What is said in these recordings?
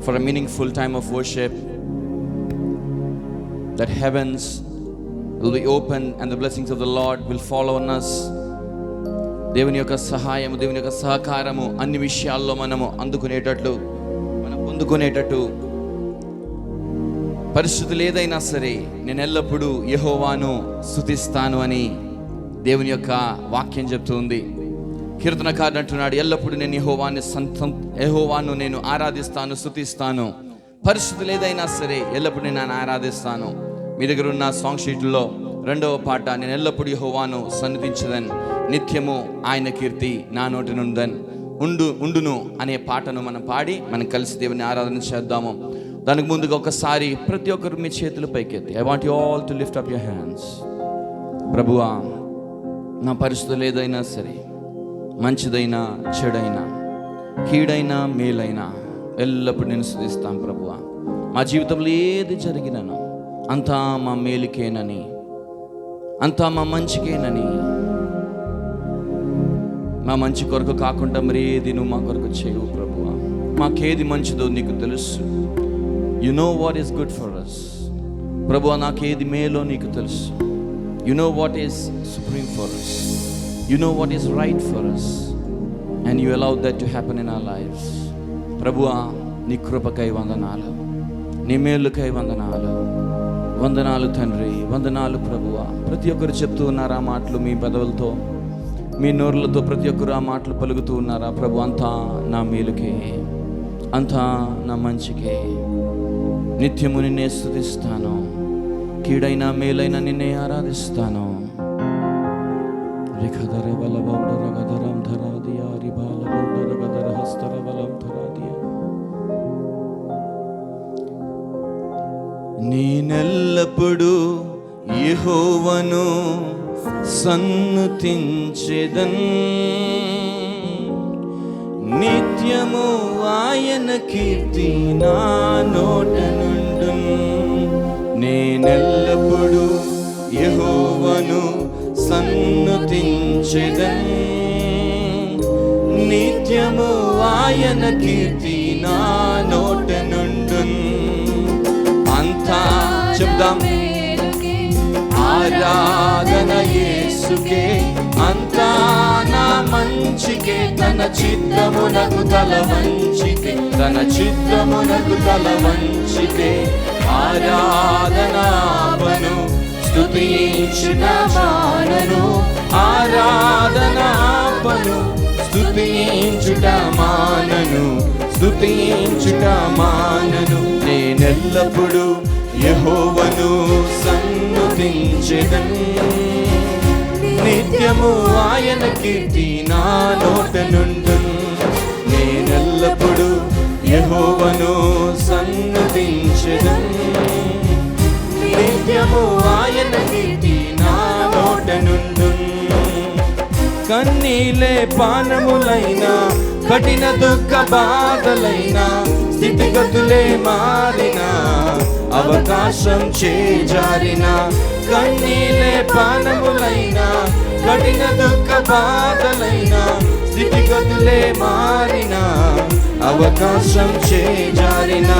for a meaningful time of worship. That heavens will be open and the blessings of the Lord will follow on us. దేవుని యొక్క సహాయము దేవుని యొక్క సహకారము అన్ని విషయాల్లో మనము అందుకునేటట్లు మనం పొందుకునేటట్టు పరిస్థితులు ఏదైనా సరే నేను ఎల్లప్పుడూ యహోవాను స్థుతిస్తాను అని దేవుని యొక్క వాక్యం చెప్తుంది కీర్తనకారుడు అంటున్నాడు ఎల్లప్పుడూ నేను యహోవాన్ని సంతం యహోవాను నేను ఆరాధిస్తాను స్థుతిస్తాను పరిస్థితులు ఏదైనా సరే ఎల్లప్పుడూ నేను ఆరాధిస్తాను. మీ దగ్గర ఉన్న సాంగ్ షీట్లో రెండవ పాట నేను ఎల్లప్పుడూ యహోవాను సన్నిధించదన్. నిత్యము ఆయన కీర్తి నా నోటి నుండన్. ఉండు ఉండును అనే పాటను మనం పాడి మనం కలిసి దేవుని ఆరాధన చేద్దాము. దానికి ముందుగా ఒకసారి ప్రతి ఒక్కరు మీ చేతులు పైకెత్తి I want you all to lift up your hands ప్రభువా నా పరిస్థితులు ఏదైనా సరే మంచిదైనా చెడైనా కీడైనా మేలైనా ఎల్లప్పుడూ నేను స్థుతిస్తాను ప్రభువ. మా జీవితంలో ఏది జరిగినను అంతా మా మేలుకేనని అంతా మా మంచికేనని. మా మంచి కొరకు కాకుండా మరి ఏది నువ్వు మా కొరకు చేయవు ప్రభువ. మాకేది మంచిదో నీకు తెలుసు. You know what is good for us ప్రభువ నాకేది మేలో నీకు తెలుసు. You know what is supreme for us you know what is right for us and you allow that to happen in our lives ప్రభువా నీ కృపకై వందనాలు నీ మేలుకై వందనాలు. వందనాలు తండ్రి వందనాలు ప్రభువా. ప్రతి ఒక్కరు చెప్తూ ఉన్నారు ఆ మాటలు మీ పదవులతో మీ నోర్లతో ప్రతి ఒక్కరు ఆ మాటలు పలుకుతూ ఉన్నారా? ప్రభు అంతా నా మేలుకే అంతా నా మంచికే. నిత్యము నిన్నే స్థుతిస్తాను కీడైన మేలైన నిన్నే ఆరాధిస్తాను. రిఖధర బలబౌండర ధరాదియా రిబాల బౌండర గదర ధరాదియా నేనెల్లప్పుడు యెహోవను సన్నుతించెదన్. నిత్యము ఆయన కీర్తి నా నోట నుండు నేనెల్లప్పుడు యెహోవను సన్నుతించెదన్ నిత్యము ఆయన కీర్తి నా నోట నుండు అంతా చెప్దాం. ఆరాధన యేసుకే అంతా నా మంచికే తన చిత్తమునకు తల వంచితే తన చిత్తమునకు తల వంచితే ఆరా స్తుతించిన మానను ఆరాధనాపను. స్తుతించుట మానను స్తుతించుట మానను నేనెల్లప్పుడు యహోవను సన్నుతించెదన్. నిత్యము ఆయన కీర్తి నా నోట నుండును. నీలే పానములైన కఠిన దుఃఖ బాధలైన స్థితిగతులే మారిన అవకాశం చేజారిన కన్నీలే పానములైన కఠిన దుఃఖ బాధలైన స్థితిగతులే మారిన అవకాశం చేజారిన.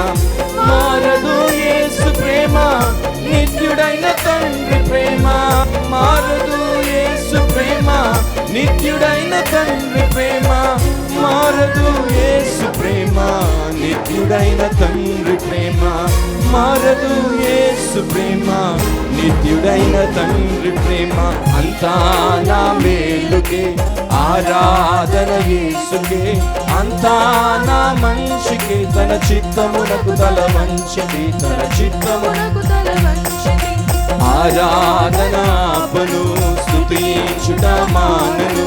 మారదు యేసు ప్రేమ నిత్యుడైన తండ్రి ప్రేమ మారదు యేసు ప్రేమ నిత్యుడైన తండ్రి ప్రేమ మారదు యేసు ప్రేమ నిత్యుడైన తండ్రి ప్రేమ మారదు యేసు ప్రేమ నిత్యుడైన తండ్రి ప్రేమ. అంతా నా మేలుకే ఆరాధన యేసుకే. అంతా నా మనిషికి తన చిత్తమునకు తల మంచిది తన చిత్తమునకు తల మంచి ఆరాధనాపను స్తుతించుట మానను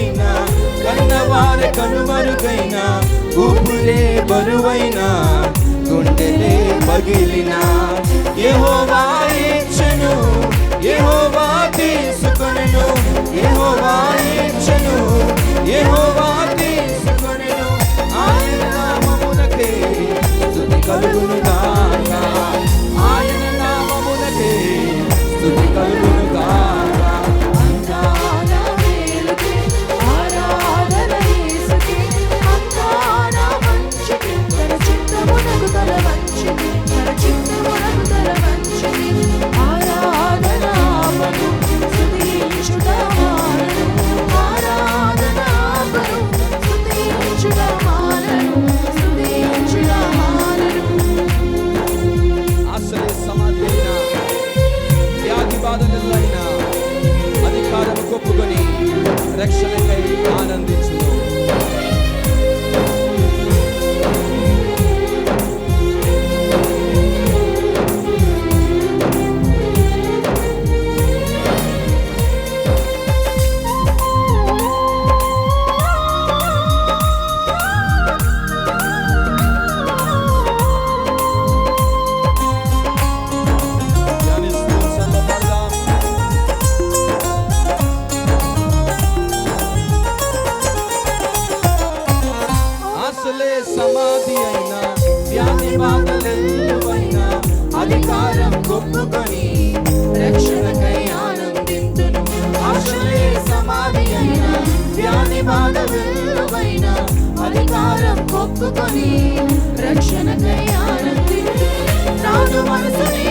కనుమరుగైనా ఊపులే బరువైనా గుండెలే పగిలిన. ఏహోవా ఇచ్చను ఏహోవా తీసుకొనను ఏహోవా ఇచ్చను ఏహోవా సమాధి అయిన వ్యాధి బాధలెల్లువైన అధికారం గొప్పకొని రక్షణకై ఆనందింతును. ఆశలే సమాధి అయిన వ్యాధి బాధలెల్లువైన అధికారం గొప్పకొని రక్షణకై ఆనందింతు రాజు మనసు నీ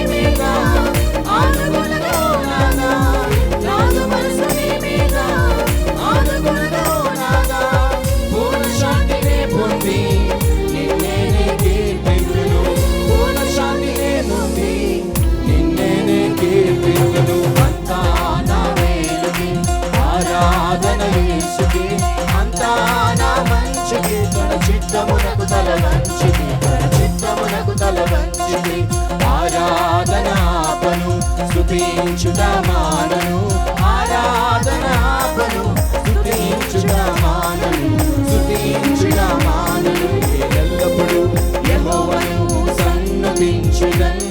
సర్వవంచిని ఆరాధనాపను స్తుతించుటమానను. ఆరాధనాపను స్తుతించుటమానను స్తుతించుటమానను. ఎల్లప్పుడు యహోవను సన్నతించుదన్.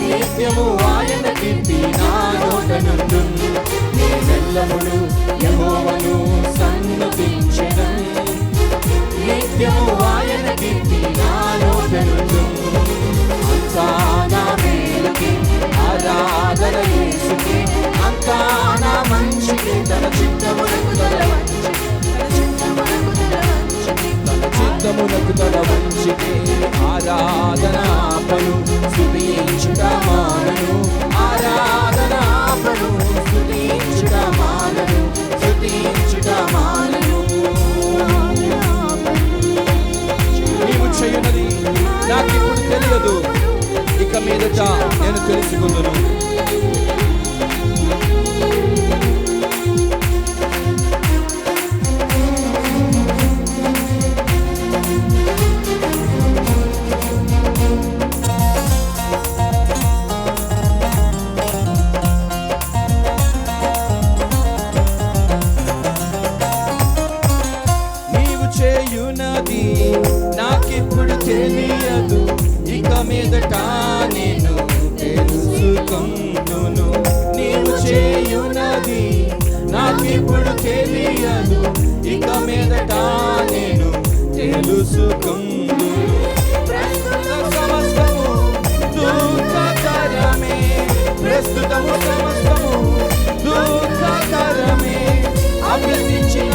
నిత్యము ఆయన కీర్తి నా నోట నుండు నేనెల్లప్పుడు ఇప్పుడు తెలియదు. ఇక మీదట నేను తెలుసుకుందు ప్రస్తుతము సమస్తము అభ్యసించిన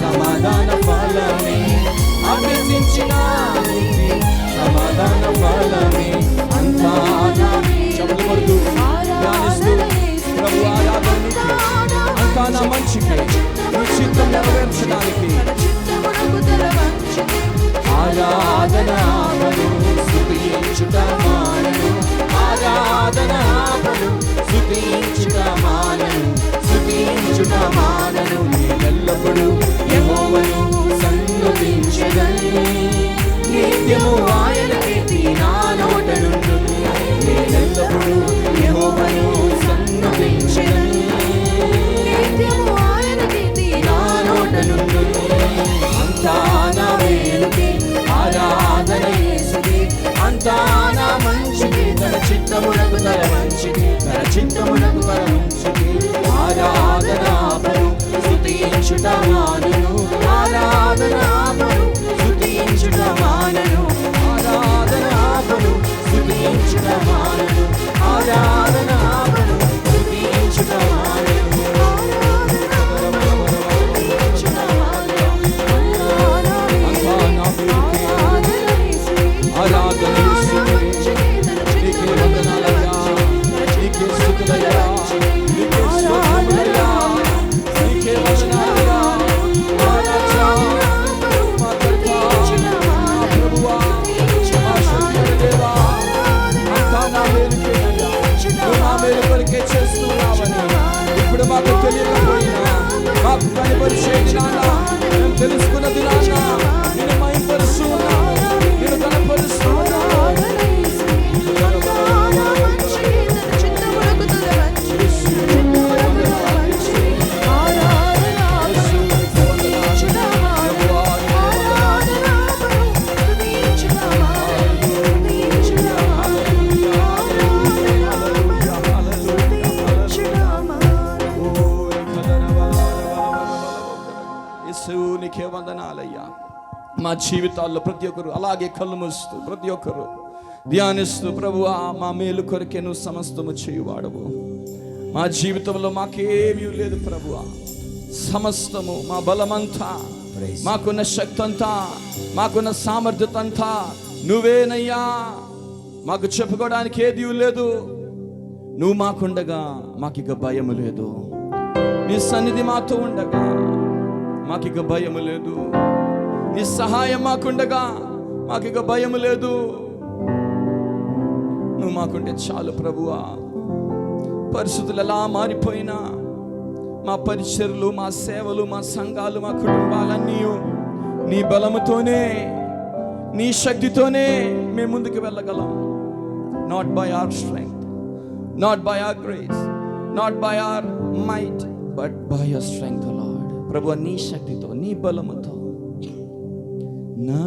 సమాధాన అభ్యసించిన మంచికి. నీ చిత్తం నెరవేర్చడానికి ఆరాధన స్థుతించుట ఆరాధన చిత్తమునకు తల మంచిది తన చిత్తమునకు తల మంచిది ఆరాధనాపరు స్థుతించుట మానను ఆరాధనాపరు స్థుతించుట మానను ఆరాధనాపరు స్థుతించుట మానను ఆరా ఇప్పుడు మాకు తెలియకపోయినా మాకు మేము తెలుసుకున్నది నేను మైపరుస్తూ ఉన్నాను మా జీవితాల్లో ప్రతి ఒక్కరు అలాగే కళ్ళు మూస్తూ ప్రతి ఒక్కరు ధ్యానిస్తూ ప్రభువా మా మేలు కొరకే నువ్వు సమస్తము చేయువాడవు. మా జీవితంలో మాకేమీ లేదు ప్రభువా సమస్తము మా బలమంతా మాకున్న శక్తి అంతా మాకున్న సామర్థ్యత అంతా నువ్వేనయ్యా. మాకు చెప్పుకోవడానికి ఏది లేదు. నువ్వు మాకుండగా మాకిక భయము లేదు. నీ సన్నిధి మాతో ఉండగా మాకిక భయము లేదు. నీ సహాయం మాకుండగా ఇక భయం లేదు. నువ్వు మాకుంటే చాలు ప్రభువా. పరిస్థితులు ఎలా మారిపోయినా మా పరిచర్లు మా సేవలు మా సంఘాలు మా కుటుంబాలన్నీ నీ బలముతోనే నీ శక్తితోనే మేము ముందుకు వెళ్ళగలం. Not by our strength not by our grace not by our might but by our strength lord ప్రభు నీ శక్తితో నీ బలముతో. నా